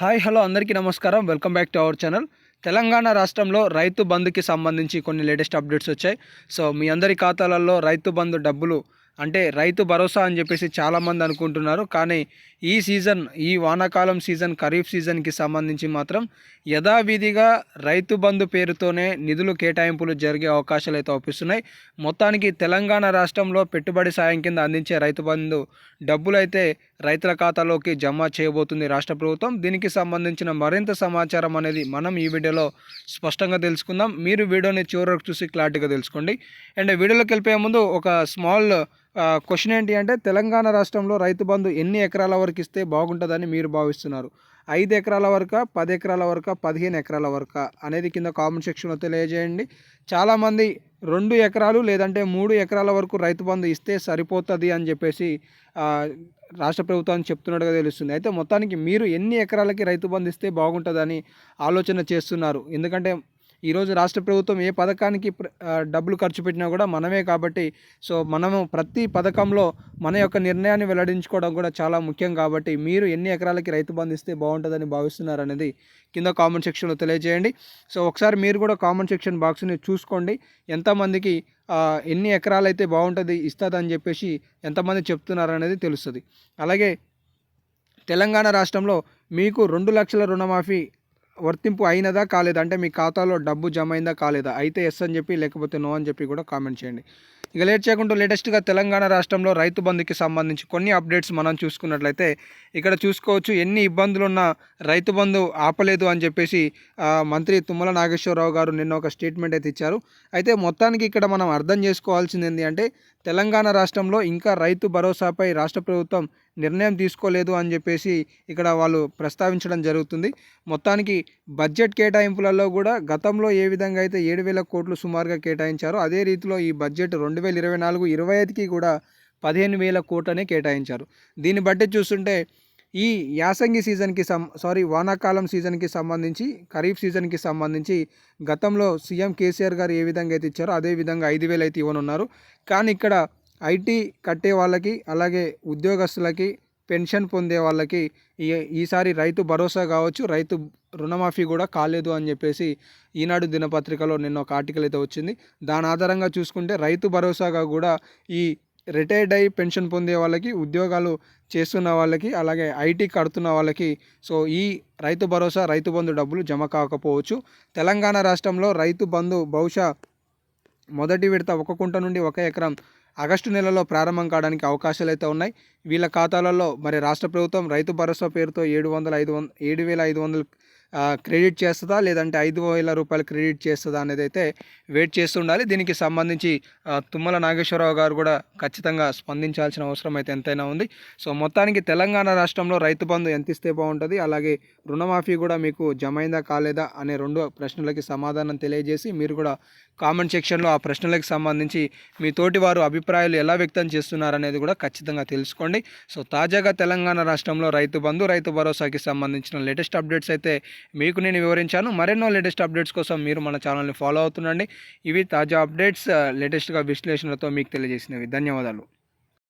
Hi hello అందరికీ నమస్కారం. Welcome back to our channel. Telangana రాష్ట్రంలో రైతు బంధుకి సంబంధించి కొన్ని లేటెస్ట్ అప్డేట్స్ వచ్చాయి. సో మీ అందరి ఖాతాలలో రైతు బంధు డబ్బులు అంటే రైతు భరోసా అని చెప్పేసి చాలామంది అనుకుంటున్నారు. కానీ ఈ సీజన్ ఈ వానాకాలం సీజన్ ఖరీఫ్ సీజన్కి సంబంధించి మాత్రం యథావిధిగా రైతు బంధు పేరుతోనే నిధులు కేటాయింపులు జరిగే అవకాశాలు అయితే అవుపిస్తున్నాయి మొత్తానికి తెలంగాణ రాష్ట్రంలో పెట్టుబడి సాయం కింద అందించే రైతు బంధు డబ్బులు అయితే రైతుల ఖాతాలోకి జమ చేయబోతుంది రాష్ట్ర ప్రభుత్వం. దీనికి సంబంధించిన మరింత సమాచారం అనేది మనం ఈ వీడియోలో స్పష్టంగా తెలుసుకుందాం. మీరు వీడియోని చివరకు చూసి క్లారిటీగా తెలుసుకోండి. అండ్ వీడియోలోకి వెళ్ళిపోయే ముందు ఒక స్మాల్ క్వశ్చన్ ఏంటి అంటే తెలంగాణ రాష్ట్రంలో రైతు బంధు ఎన్ని ఎకరాల వరకు ఇస్తే బాగుంటుందని మీరు భావిస్తున్నారు? ఐదు ఎకరాల వరకు పది ఎకరాల వరకు పదిహేను ఎకరాల వరకు అనేది కింద కామెంట్ సెక్షన్లో తెలియజేయండి. చాలామంది రెండు ఎకరాలు లేదంటే మూడు ఎకరాల వరకు రైతు బంధు ఇస్తే సరిపోతుంది అని చెప్పేసి రాష్ట్ర ప్రభుత్వాన్ని చెప్తున్నట్టుగా తెలుస్తుంది. అయితే మొత్తానికి మీరు ఎన్ని ఎకరాలకి రైతు బంధు ఇస్తే బాగుంటుందని ఆలోచన చేస్తున్నారు? ఎందుకంటే ఈరోజు రాష్ట్ర ప్రభుత్వం ఏ పథకానికి డబ్బులు ఖర్చు పెట్టినా కూడా మనమే కాబట్టి సో మనము ప్రతి పథకంలో మన యొక్క నిర్ణయాన్ని వెల్లడించుకోవడం కూడా చాలా ముఖ్యం కాబట్టి మీరు ఎన్ని ఎకరాలకి రైతు బంధిస్తే బాగుంటుందని భావిస్తున్నారు అనేది కింద కామెంట్ సెక్షన్లో తెలియజేయండి. సో ఒకసారి మీరు కూడా కామెంట్ సెక్షన్ బాక్స్ని చూసుకోండి. ఎంతమందికి ఎన్ని ఎకరాలు అయితే బాగుంటుంది ఇస్తుందని చెప్పేసి ఎంతమంది చెప్తున్నారు అనేది తెలుస్తుంది. అలాగే తెలంగాణ రాష్ట్రంలో మీకు రెండు లక్షల రుణమాఫీ వర్తింపు అయినదా కాలేదా? అంటే మీ ఖాతాలో డబ్బు జమ అయిందా కాలేదా? అయితే ఎస్ అని చెప్పి లేకపోతే నో అని చెప్పి కూడా కామెంట్ చేయండి. ఇక లేట్ చేయకుండా లేటెస్ట్గా తెలంగాణ రాష్ట్రంలో రైతు బంధుకి సంబంధించి కొన్ని అప్డేట్స్ మనం చూసుకున్నట్లయితే ఇక్కడ చూసుకోవచ్చు ఎన్ని ఇబ్బందులున్నా రైతు బంధు ఆపలేదు అని చెప్పేసి మంత్రి తుమ్మల నాగేశ్వరరావు గారు నిన్న ఒక స్టేట్మెంట్ అయితే ఇచ్చారు. అయితే మొత్తానికి ఇక్కడ మనం అర్థం చేసుకోవాల్సింది ఏంటి అంటే తెలంగాణ రాష్ట్రంలో ఇంకా రైతు భరోసాపై రాష్ట్ర ప్రభుత్వం నిర్ణయం తీసుకోలేదు అని చెప్పేసి ఇక్కడ వాళ్ళు ప్రస్తావించడం జరుగుతుంది. మొత్తానికి బడ్జెట్ కేటాయింపులలో కూడా గతంలో ఏ విధంగా అయితే ఏడు వేల కోట్లు సుమారుగా కేటాయించారో అదే రీతిలో ఈ బడ్జెట్ రెండు వేల ఇరవై నాలుగు ఇరవై ఐదుకి కూడా పదిహేను వేల కోట్లనే కేటాయించారు. దీన్ని బట్టి చూస్తుంటే ఈ యాసంగి సీజన్కి సం సారీ వానాకాలం సీజన్కి సంబంధించి ఖరీఫ్ సీజన్కి సంబంధించి గతంలో సీఎం కేసీఆర్ గారు ఏ విధంగా అయితే ఇచ్చారో అదే విధంగా ఐదు వేలు అయితే ఇవ్వనున్నారు. కానీ ఇక్కడ ఐటీ కట్టే వాళ్ళకి అలాగే ఉద్యోగస్తులకి పెన్షన్ పొందే వాళ్ళకి ఈ ఈసారి రైతు భరోసా కావచ్చు రైతు రుణమాఫీ కూడా కాలేదు అని చెప్పేసి ఈనాడు దినపత్రికలో నిన్న ఒక ఆర్టికల్ అయితే వచ్చింది. దాని ఆధారంగా చూసుకుంటే రైతు భరోసాగా కూడా ఈ రిటైర్డ్ అయ్యి పెన్షన్ పొందే వాళ్ళకి ఉద్యోగాలు చేస్తున్న వాళ్ళకి అలాగే ఐటీ కడుతున్న వాళ్ళకి సో ఈ రైతు భరోసా రైతు బంధు డబ్బులు జమ కాకపోవచ్చు. తెలంగాణ రాష్ట్రంలో రైతు బంధు బహుశా మొదటి విడత ఒక కుంట నుండి ఒక ఎకరం ఆగస్టు నెలలో ప్రారంభం కావడానికి అవకాశాలు అయితే ఉన్నాయి. వీళ్ళ ఖాతాలలో మరి రాష్ట్ర ప్రభుత్వం రైతు భరోసా పేరుతో ఏడు వందల ఐదు వంద ఏడు వేల ఐదు వందలు క్రెడిట్ చేస్తుందా? లేదంటే ఐదు వేల రూపాయలు క్రెడిట్ చేస్తుందా అనేది అయితే వెయిట్ చేస్తుండాలి దీనికి సంబంధించి తుమ్మల నాగేశ్వరరావు గారు కూడా ఖచ్చితంగా స్పందించాల్సిన అవసరం అయితే ఎంతైనా ఉంది. సో మొత్తానికి తెలంగాణ రాష్ట్రంలో రైతు బంధు ఎంత ఇస్తే బాగుంటుంది? అలాగే రుణమాఫీ కూడా మీకు జమైందా కాలేదా? అనే రెండు ప్రశ్నలకి సమాధానం తెలియజేసి మీరు కూడా కామెంట్ సెక్షన్లో ఆ ప్రశ్నలకు సంబంధించి మీ తోటి వారు అభిప్రాయాలు ఎలా వ్యక్తం చేస్తున్నారనేది కూడా ఖచ్చితంగా తెలుసుకోండి. సో తాజాగా తెలంగాణ రాష్ట్రంలో రైతు బంధు రైతు భరోసాకి సంబంధించిన లేటెస్ట్ అప్డేట్స్ అయితే మీకు నేను వివరించాను మరెన్నో లేటెస్ట్ అప్డేట్స్ కోసం మీరు మన ఛానల్ని ఫాలో అవుతుండండి. ఇవి తాజా అప్డేట్స్ లేటెస్ట్గా విశ్లేషణలతో మీకు తెలియజేసినవి. ధన్యవాదాలు.